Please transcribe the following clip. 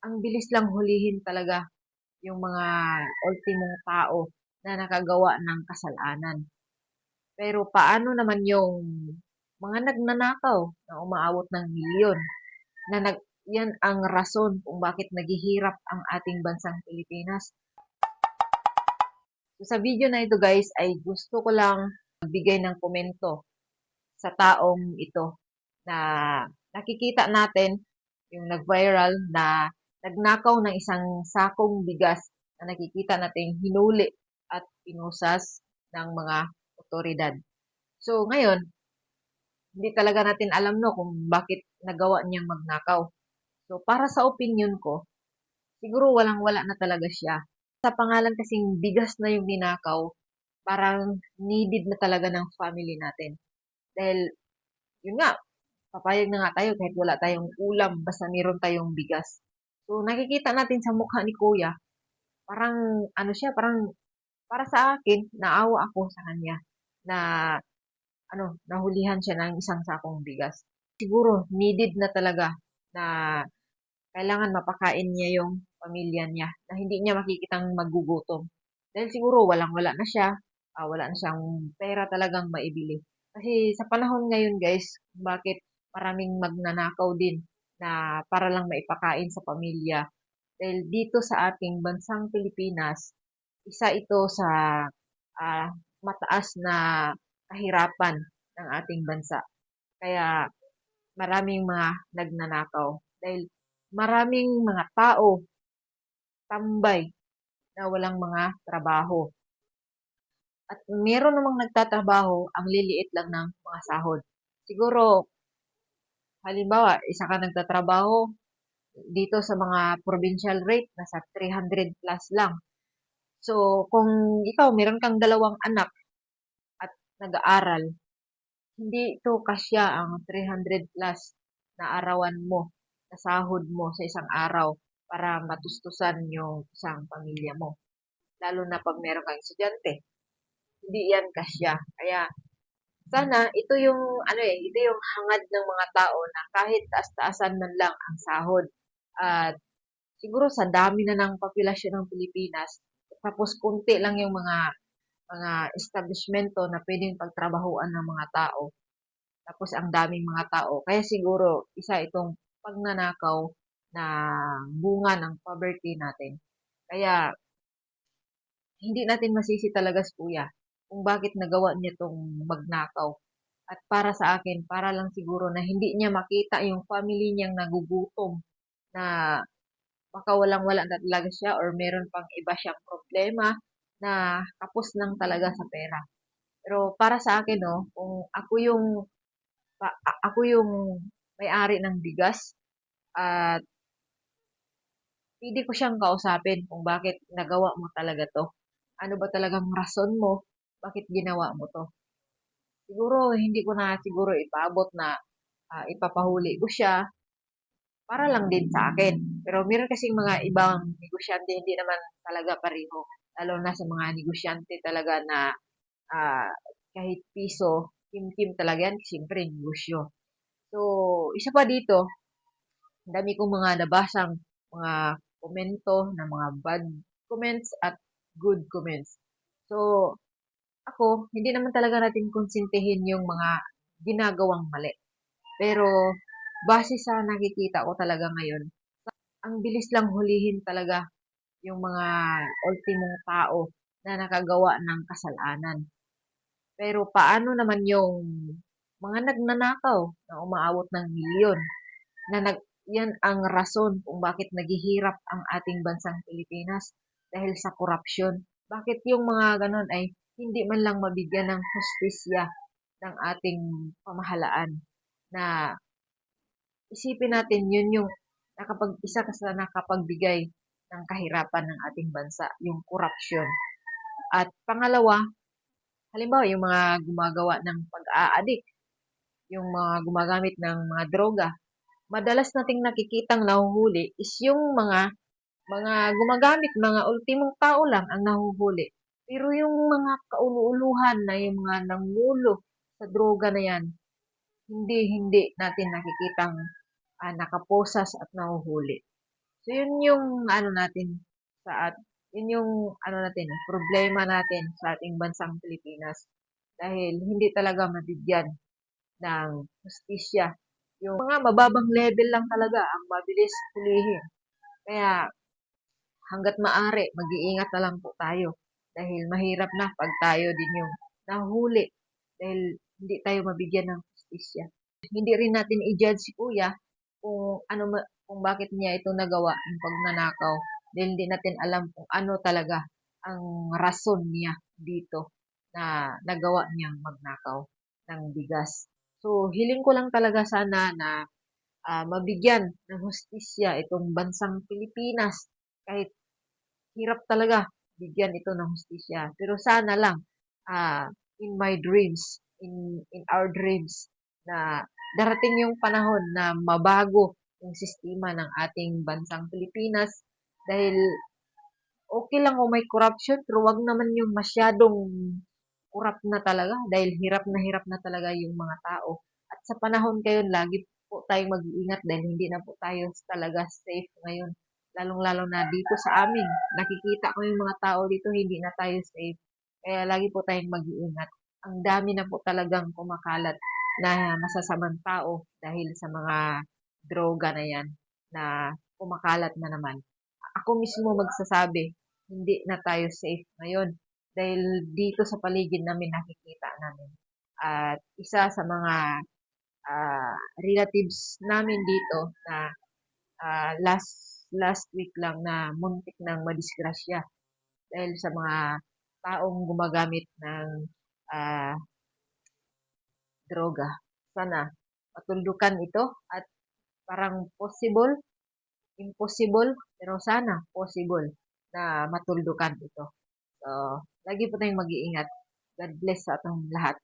ang bilis lang hulihin talaga yung mga ultimong tao na nakagawa ng kasalanan. Pero paano naman yung mga nagnanakaw na umaabot ng milyon na nag, yan ang rason kung bakit naghihirap ang ating bansang Pilipinas. So, sa video na ito guys ay gusto ko lang magbigay ng komento sa taong ito na nakikita natin yung nag-viral na nagnakaw ng isang sakong bigas na nakikita natin hinuli at pinusas ng mga otoridad. So ngayon, hindi talaga natin alam no kung bakit nagawa niyang magnakaw. So para sa opinion ko, siguro walang-wala na talaga siya. Sa pangalan kasing bigas na yung ninakaw, parang needed na talaga ng family natin. Dahil, yun nga, papayag na nga tayo kahit wala tayong ulam, basta meron tayong bigas. So, nakikita natin sa mukha ni Kuya, parang, ano siya, parang, para sa akin, naawa ako sa kanya na, ano, nahulihan siya ng isang sakong bigas. Siguro, needed na talaga na kailangan mapakain niya yung pamilya niya na hindi niya makikitang magugutom. Dahil siguro walang-wala na siya, uh, wala na siyang pera talagang maibili. Kasi sa panahon ngayon guys, bakit maraming magnanakaw din na para lang maipakain sa pamilya. Dahil dito sa ating bansang Pilipinas, isa ito sa uh, mataas na kahirapan ng ating bansa. Kaya maraming mga nagnanakaw. Dahil maraming mga tao tambay na walang mga trabaho. At meron namang nagtatrabaho, ang liliit lang ng mga sahod. Siguro, halimbawa, isa ka nagtatrabaho dito sa mga provincial rate, nasa 300 plus lang. So, kung ikaw, meron kang dalawang anak at nag-aaral, hindi ito kasya ang 300 plus na arawan mo, na sahod mo sa isang araw para matustusan yung isang pamilya mo. Lalo na pag meron kang estudyante. Hindi yan kasya. Kaya, sana ito yung ano eh, ito yung hangad ng mga tao na kahit taas-taasan man lang ang sahod. At siguro sa dami na ng populasyon ng Pilipinas, tapos kunti lang yung mga mga establishmento na pwedeng pagtrabahuan ng mga tao. Tapos ang daming mga tao. Kaya siguro isa itong pagnanakaw na bunga ng poverty natin. Kaya hindi natin masisi talaga si Kuya kung bakit nagawa niya itong magnakaw. At para sa akin, para lang siguro na hindi niya makita yung family niyang nagugutom na baka walang-wala na talaga siya or meron pang iba siyang problema na kapos lang talaga sa pera. Pero para sa akin, no, kung ako yung ako yung may-ari ng bigas at pwede ko siyang kausapin kung bakit nagawa mo talaga to. Ano ba talagang rason mo bakit ginawa mo to? Siguro, hindi ko na siguro ipabot na uh, ipapahuli ko siya para lang din sa akin. Pero meron kasing mga ibang negosyante, hindi naman talaga pareho. Lalo na sa mga negosyante talaga na uh, kahit piso, kim-kim talaga yan, siyempre negosyo. So, isa pa dito, dami kong mga nabasang mga komento na mga bad comments at good comments. So, ako, hindi naman talaga natin konsintihin yung mga ginagawang mali. Pero, base sa nakikita ko talaga ngayon, ang bilis lang hulihin talaga yung mga ultimong tao na nakagawa ng kasalanan. Pero paano naman yung mga nagnanakaw na umaabot ng milyon na nag, yan ang rason kung bakit naghihirap ang ating bansang Pilipinas dahil sa korupsyon. Bakit yung mga ganon ay hindi man lang mabigyan ng hustisya ng ating pamahalaan na isipin natin yun yung nakapag, isa ka sa nakapagbigay ng kahirapan ng ating bansa, yung corruption. At pangalawa, halimbawa yung mga gumagawa ng pag-aadik, yung mga gumagamit ng mga droga, madalas nating nakikitang nahuhuli is yung mga mga gumagamit, mga ultimong tao lang ang nahuhuli. Pero yung mga kauluuluhan na yung mga nangulo sa droga na yan, hindi, hindi natin nakikitang uh, nakaposas at nahuhuli. So, yun yung ano natin sa at yun yung ano natin, problema natin sa ating bansang Pilipinas. Dahil hindi talaga mabigyan ng hustisya. Yung mga mababang level lang talaga ang mabilis hulihin. Kaya hanggat maaari, mag-iingat na lang po tayo. Dahil mahirap na pag tayo din yung nahuli. Dahil hindi tayo mabigyan ng hustisya. Hindi rin natin i-judge si kuya kung ano kung bakit niya ito nagawa yung pagnanakaw dahil hindi natin alam kung ano talaga ang rason niya dito na nagawa niyang magnakaw ng bigas. So, hiling ko lang talaga sana na ah, mabigyan ng hustisya itong bansang Pilipinas. Kahit hirap talaga bigyan ito ng hustisya. Pero sana lang ah, in my dreams, in in our dreams na darating yung panahon na mabago yung sistema ng ating bansang Pilipinas dahil okay lang kung may corruption pero wag naman yung masyadong corrupt na talaga dahil hirap na hirap na talaga yung mga tao. At sa panahon ngayon, lagi po tayong mag-iingat dahil hindi na po tayo talaga safe ngayon. Lalong-lalo na dito sa amin. Nakikita ko yung mga tao dito, hindi na tayo safe. Kaya lagi po tayong mag-iingat. Ang dami na po talagang kumakalat na masasamang tao dahil sa mga droga na yan na kumakalat na naman. Ako mismo magsasabi, hindi na tayo safe ngayon dahil dito sa paligid namin nakikita namin. At isa sa mga ah, relatives namin dito na ah, last last week lang na muntik ng madisgrasya dahil sa mga taong gumagamit ng ah, droga. Sana matuldukan ito at parang possible, impossible, pero sana possible na matuldukan ito. So, lagi po tayong mag-iingat. God bless sa atong lahat.